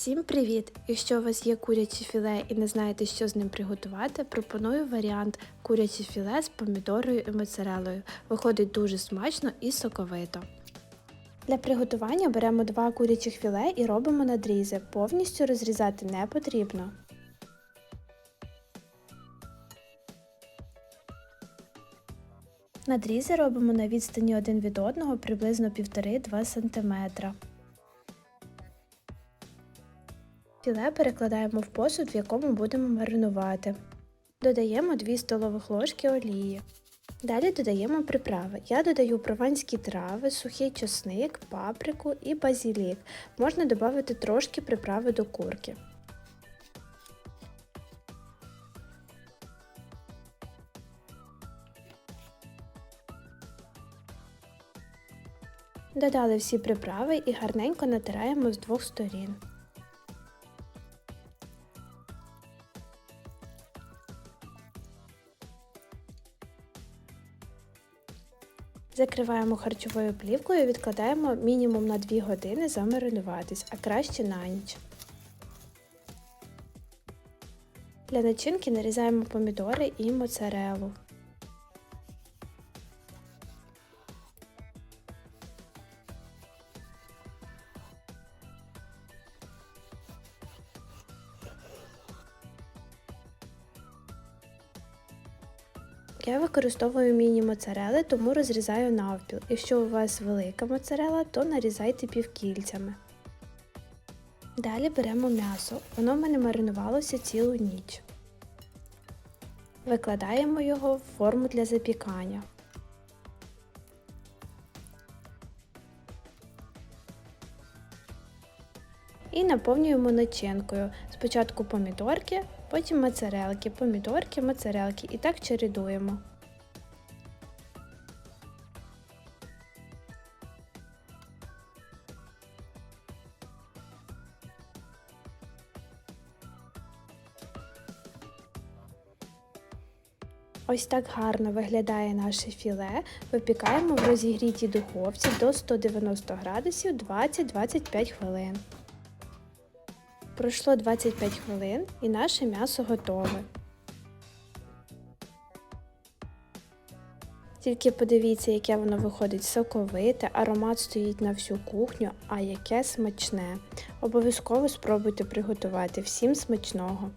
Всім привіт! Якщо у вас є куряче філе і не знаєте, що з ним приготувати, пропоную варіант куряче філе з помідорою і моцарелою. Виходить дуже смачно і соковито. Для приготування беремо два курячих філе і робимо надрізи. Повністю розрізати не потрібно. Надрізи робимо на відстані один від одного приблизно 1,5-2 см. Філе перекладаємо в посуд, в якому будемо маринувати. Додаємо 2 столових ложки олії. Далі додаємо приправи. Я додаю прованські трави, сухий чесник, паприку і базілік. Можна додати трошки приправи до курки. Додали всі приправи і гарненько натираємо з двох сторін. Закриваємо харчовою плівкою і відкладаємо мінімум на 2 години замаринуватись, а краще на ніч. Для начинки нарізаємо помідори і моцарелу. Я використовую міні-моцарели, тому розрізаю навпіл. Якщо у вас велика моцарела, то нарізайте півкільцями. Далі беремо м'ясо. Воно в мене маринувалося цілу ніч. Викладаємо його в форму для запікання. І наповнюємо начинкою. Спочатку помідорки, потім моцарелки, помідорки, моцарелки і так чередуємо. Ось так гарно виглядає наше філе. Випікаємо в розігрітій духовці до 190 градусів 20-25 хвилин. Пройшло 25 хвилин і наше м'ясо готове. Тільки подивіться, яке воно виходить соковите, аромат стоїть на всю кухню, а яке смачне. Обов'язково спробуйте приготувати всім смачного.